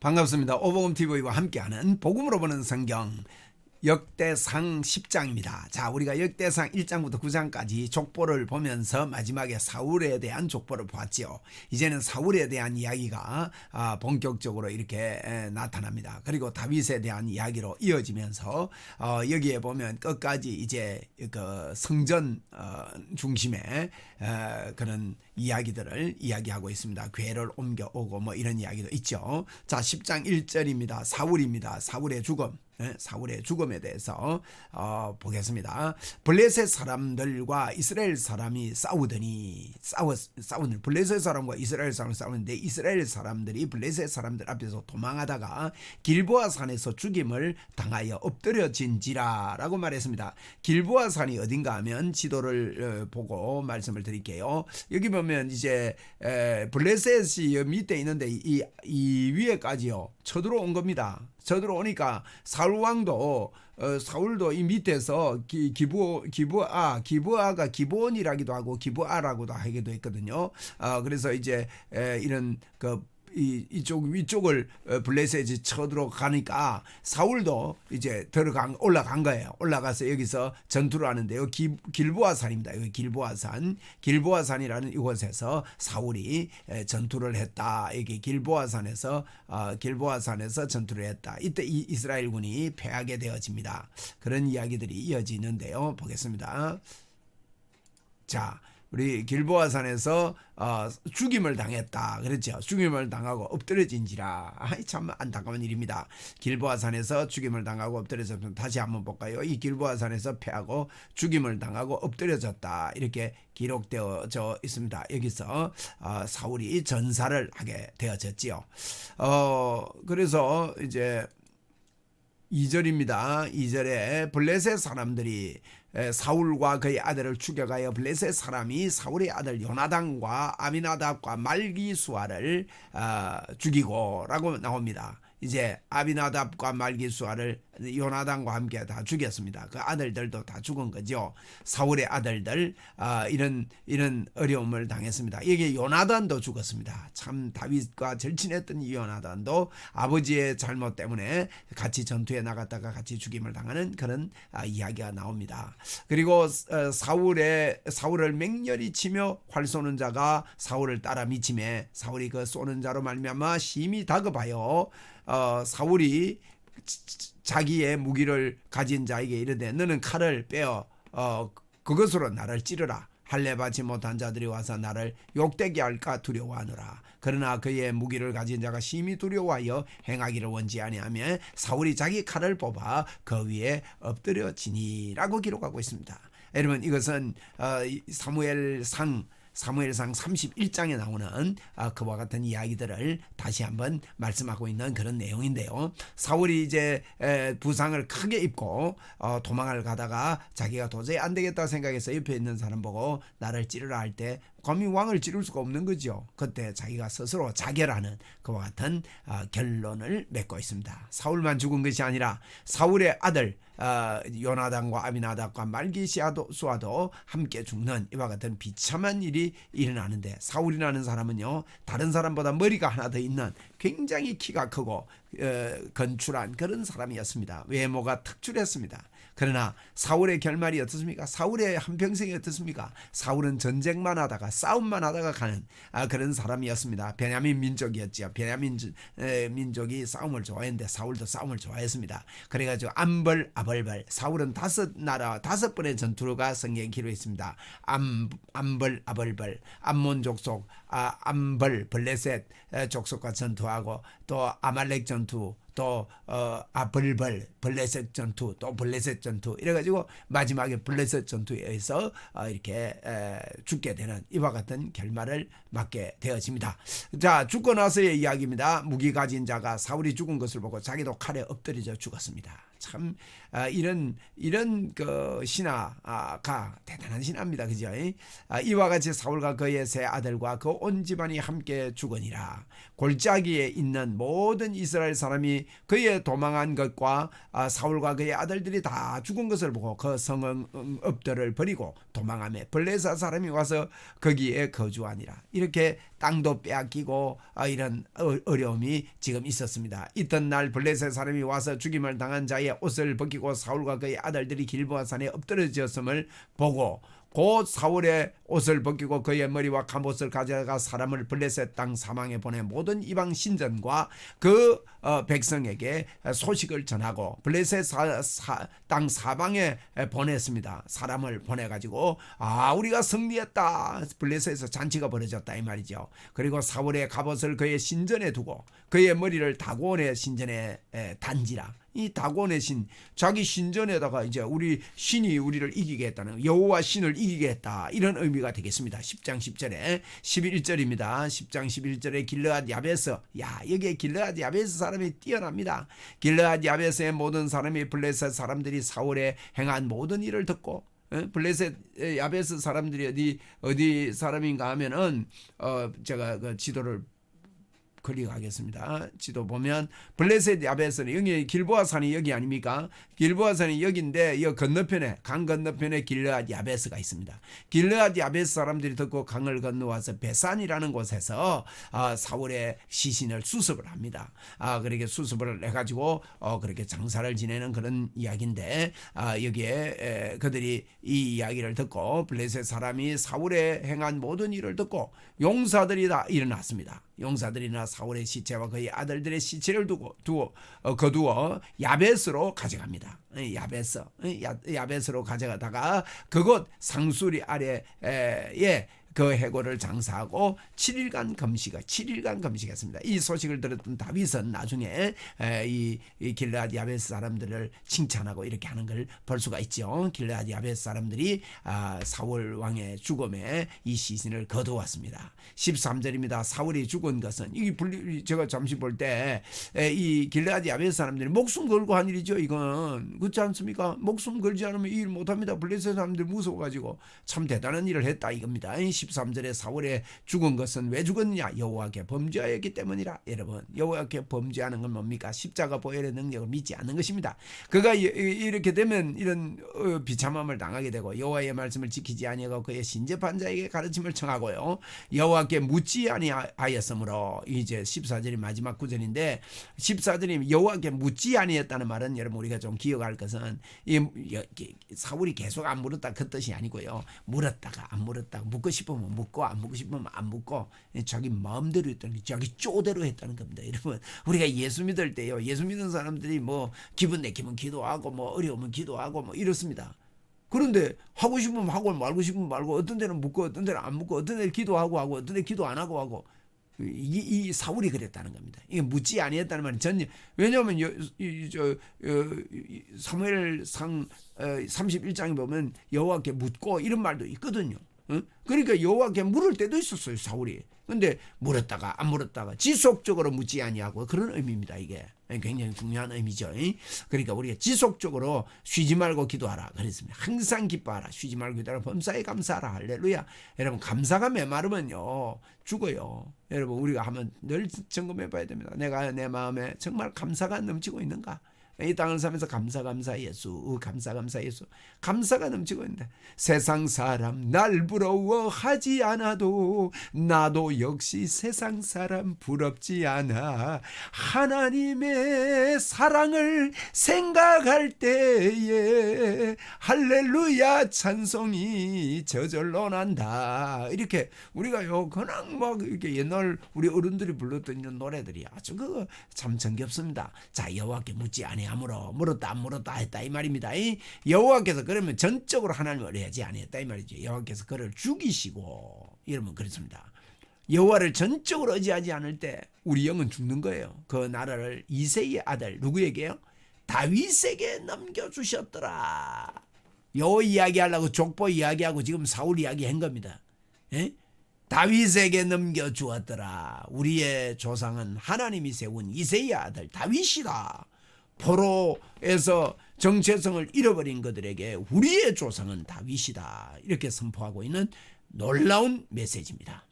반갑습니다. 오복음 TV와 함께하는 복음으로 보는 성경 역대상 10장입니다. 자, 우리가 역대상 1장부터 9장까지 족보를 보면서 마지막에 사울에 대한 족보를 보았지요. 이제는 사울에 대한 이야기가 아, 본격적으로 이렇게 에, 나타납니다. 그리고 다윗에 대한 이야기로 이어지면서 어, 여기에 보면 끝까지 이제 그 성전 어, 중심의 에, 그런 이야기들을 이야기하고 있습니다. 괴를 옮겨오고 뭐 이런 이야기도 있죠. 자, 10장 1절입니다. 사울입니다. 사울의 죽음. 예, 사울의 죽음에 대해서 어, 보겠습니다. 블레셋 사람들과 이스라엘 사람이 싸우더니 싸우는 블레셋 사람과 이스라엘 사람 싸우는데 이스라엘 사람들이 블레셋 사람들 앞에서 도망하다가 길보아 산에서 죽임을 당하여 엎드려진지라라고 말했습니다. 길보아 산이 어딘가 하면 지도를 어, 보고 말씀을 드릴게요. 여기 보면 이제 에, 블레셋이 여 밑에 있는데 이, 이 위에까지요 쳐들어온 겁니다. 쳐들어오니까 사울 왕도 어, 사울도 이 밑에서 기, 기부 기부아 기부아가 기본이라기도 하고 기부아라고도 하기도 했거든요. 아 그래서 이제 에, 이런 그 이, 이쪽 위쪽을 어, 블레셋이 쳐들어가니까 사울도 이제 들어간 올라간 거예요. 올라가서 여기서 전투를 하는데요. 기, 길보아 산입니다. 여기 길보아 산, 길보아 산이라는 이곳에서 사울이 에, 전투를 했다. 여기 길보아 산에서 어, 길보아 산에서 전투를 했다. 이때 이 이스라엘군이 패하게 되어집니다. 그런 이야기들이 이어지는데요. 보겠습니다. 자, 우리 길보아산에서 어, 죽임을 당했다. 그렇죠. 죽임을 당하고 엎드려진지라. 아이 참 안타까운 일입니다. 길보아산에서 죽임을 당하고 엎드려졌다. 다시 한번 볼까요? 이 길보아산에서 패하고 죽임을 당하고 엎드려졌다. 이렇게 기록되어져 있습니다. 여기서 어, 사울이 전사를 하게 되어졌지요. 어, 그래서 이제 2절입니다. 2절에 블레셋 사람들이 사울과 그의 아들을 죽여가여 블레셋 사람이 사울의 아들 요나단과 아미나답과 말기수아를 어, 죽이고라고 나옵니다. 이제 아비나답과 말기수아를 요나단과 함께 다 죽였습니다. 그 아들들도 다 죽은 거죠. 사울의 아들들 아, 이런 이런 어려움을 당했습니다. 여기 요나단도 죽었습니다. 참 다윗과 절친했던 이 요나단도 아버지의 잘못 때문에 같이 전투에 나갔다가 같이 죽임을 당하는 그런 아, 이야기가 나옵니다. 그리고 어, 사울의 사울을 맹렬히 치며 활 쏘는 자가 사울을 따라 미침에 사울이 그 쏘는 자로 말미암아 심히 다급하여 어, 사울이 자기의 무기를 가진 자에게 이르되 너는 칼을 빼어 어, 그것으로 나를 찌르라 할례 받지 못한 자들이 와서 나를 욕되게 할까 두려워하노라. 그러나 그의 무기를 가진 자가 심히 두려워하여 행하기를 원치 아니하며 사울이 자기 칼을 뽑아 그 위에 엎드려지니라고 기록하고 있습니다. 여러분 이것은 어, 사무엘상 사무엘상 31장에 나오는 아, 그와 같은 이야기들을 다시 한번 말씀하고 있는 그런 내용인데요. 사울이 이제 부상을 크게 입고 어, 도망을 가다가 자기가 도저히 안 되겠다 생각해서 옆에 있는 사람 보고 나를 찌르라 할 때 감히 왕을 찌를 수가 없는 거죠. 그때 자기가 스스로 자결하는 그와 같은 어, 결론을 맺고 있습니다. 사울만 죽은 것이 아니라 사울의 아들 어, 요나단과 아비나답과 말기시아도 수아도 함께 죽는 이와 같은 비참한 일이 일어나는데 사울이라는 사람은요 다른 사람보다 머리가 하나 더 있는 굉장히 키가 크고 어, 건출한 그런 사람이었습니다. 외모가 특출했습니다. 그러나 사울의 결말이 어떻습니까? 사울의 한평생이 어떻습니까? 사울은 전쟁만 하다가 싸움만 하다가 가는 아, 그런 사람이었습니다. 베냐민 민족이었지요. 베냐민 에, 민족이 싸움을 좋아했는데 사울도 싸움을 좋아했습니다. 그래가지고 암벌 아벌벌 사울은 다섯 나라 다섯 번의 전투가 성경에 기록해 있습니다. 암 암벌 아벌벌 암몬 족속 아, 암벌 블레셋 족속과 전투하고 또 아말렉 전투 또 어, 아 벌벌 블레셋 전투 또 블레셋 전투 이래가지고 마지막에 블레셋 전투에 의해서 어, 이렇게 에, 죽게 되는 이와 같은 결말을 맞게 되어집니다. 자 죽고 나서의 이야기입니다. 무기 가진 자가 사울이 죽은 것을 보고 자기도 칼에 엎드려져 죽었습니다. 참 아, 이런 이런 그 신하가 대단한 신하입니다. 그죠? 아, 이와 같이 사울과 그의 세 아들과 그 온 집안이 함께 죽으니라. 골짜기에 있는 모든 이스라엘 사람이 그의 도망한 것과 아, 사울과 그의 아들들이 다 죽은 것을 보고 그 성읍들을 음, 버리고 도망하며 블레사 사람이 와서 거기에 거주하니라. 이렇게 땅도 빼앗기고 어, 이런 어- 어려움이 지금 있었습니다. 있던 날 블레셋 사람이 와서 죽임을 당한 자의 옷을 벗기고 사울과 그의 아들들이 길보아 산에 엎드러졌음을 보고 곧 사울의 옷을 벗기고 그의 머리와 갑옷을 가져가 사람을 블레셋 땅 사망에 보내 모든 이방 신전과 그 어, 백성에게 소식을 전하고 블레셋 사, 사, 땅 사방에 보냈습니다. 사람을 보내 가지고 아 우리가 승리했다. 블레셋에서 잔치가 벌어졌다 이 말이죠. 그리고 사울의 갑옷을 그의 신전에 두고 그의 머리를 다곤의 신전에 에, 단지라. 이 다곤의 신 자기 신전에다가 이제 우리 신이 우리를 이기게 했다는 여호와 신을 이기게 했다 이런 의미가 되겠습니다. 10장 10절에 11절입니다. 10장 11절에 길르앗 야베스 야 여기에 길르앗 야베스 사람이 뛰어납니다. 길르앗 야베스의 모든 사람이 블레셋 사람들이 사울에 행한 모든 일을 듣고 어? 블레셋 에, 야베스 사람들이 어디 어디 사람인가 하면은 어 제가 그 지도를 클릭하겠습니다. 지도 보면 블레셋 야베스는 여기 길보아 산이 여기 아닙니까? 길보아 산이 여기인데 이 건너편에 강 건너편에 길르앗 야베스가 있습니다. 길르앗 야베스 사람들이 듣고 강을 건너와서 베산이라는 곳에서 아, 사울의 시신을 수습을 합니다. 아 그렇게 수습을 해가지고 어, 그렇게 장사를 지내는 그런 이야기인데 아, 여기에 에, 그들이 이 이야기를 듣고 블레셋 사람이 사울의 행한 모든 일을 듣고 용사들이 다 일어났습니다. 용사들이나 사울의 시체와 그의 아들들의 시체를 두고 두어 어, 거두어 야베스로 가져갑니다. 예, 야베스 야베스로 가져가다가 그곳 상수리 아래에 그 해골을 장사하고 7일간 금식을 7일간 금식했습니다. 이 소식을 들었던 다윗은 나중에 에, 이, 이 길르앗 야베스 사람들을 칭찬하고 이렇게 하는 걸 볼 수가 있죠. 길르앗 야베스 사람들이 아, 사울 왕의 죽음에 이 시신을 거두었습니다. 13절입니다. 사울이 죽은 것은 이 분리 제가 잠시 볼 때 이 길르앗 야베스 사람들이 목숨 걸고 한 일이죠. 이건 그렇지 않습니까? 목숨 걸지 않으면 이 일 못합니다. 블레셋 사람들 무서워가지고 참 대단한 일을 했다 이겁니다. 13절에 사울에 죽은 것은 왜 죽었느냐? 여호와께 범죄하였기 때문이라. 여러분 여호와께 범죄하는 건 뭡니까? 십자가 보혈의 능력을 믿지 않는 것입니다. 그가 이렇게 되면 이런 어, 비참함을 당하게 되고 여호와의 말씀을 지키지 아니하고 그의 신접한 자에게 가르침을 청하고요. 여호와께 묻지 아니하였으므로 이제 14절이 마지막 구절인데 14절이 여호와께 묻지 아니했다는 말은 여러분 우리가 좀 기억할 것은 이- 사울이 계속 안 물었다 그 뜻이 아니고요. 물었다가 안 물었다가 묻고 싶으면 묻고 안 묻고 싶으면 안 묻고 자기 마음대로 했다는 게 자기 쪼대로 했다는 겁니다. 여러분 우리가 예수 믿을 때요. 예수 믿는 사람들이 뭐 기분 내키면 기도하고 뭐 어려우면 기도하고 뭐 이렇습니다. 그런데 하고 싶으면 하고 말고 싶으면 말고 어떤 데는 묻고 어떤 데는 안 묻고 어떤 데는 기도하고 하고 어떤 데 기도 안 하고 하고 이, 이 사울이 그랬다는 겁니다. 이게 묻지 아니했다는 말은 전 왜냐하면 여- 이- 저 어, 이- 사무엘상 어, 31장에 보면 여호와께 묻고 이런 말도 있거든요. 어? 그러니까 여호와께 물을 때도 있었어요 사울이. 근데 물었다가 안 물었다가 지속적으로 묻지 아니하고 그런 의미입니다 이게 굉장히 중요한 의미죠. 이? 그러니까 우리가 지속적으로 쉬지 말고 기도하라 그랬습니다. 항상 기뻐하라 쉬지 말고 기도하라 범사에 감사하라 할렐루야. 여러분 감사가 메마르면요 죽어요. 여러분 우리가 한번 늘 점검해 봐야 됩니다. 내가 내 마음에 정말 감사가 넘치고 있는가? 이 땅을 살면서 감사 감사 예수 감사 감사 예수. 감사가 넘치고 있는데 세상 사람 날 부러워하지 않아도 나도 역시 세상 사람 부럽지 않아. 하나님의 사랑을 생각할 때에 할렐루야 찬송이 저절로 난다. 이렇게 우리가요 그냥 막 이렇게 옛날 우리 어른들이 불렀던 이런 노래들이 아주 그거 참 정겹습니다. 자 여호와께 묻지 아니하 므로 물었다 안 물었다 했다 이 말입니다 이 여호와께서 그러면 전적으로 하나님을 의하지 아니했다 이 말이죠 여호와께서 그를 죽이시고 이러면 그렇습니다 여호와를 전적으로 의지하지 않을 때 우리 영은 죽는 거예요. 그 나라를 이세의 아들 누구에게요? 다윗에게 넘겨주셨더라. 요 이야기하려고 족보 이야기하고 지금 사울 이야기한 겁니다. 예? 다윗에게 넘겨주었더라. 우리의 조상은 하나님이 세운 이세의 아들 다윗이다. 포로에서 정체성을 잃어버린 그들에게 우리의 조상은 다윗이다. 이렇게 선포하고 있는 놀라운 메시지입니다.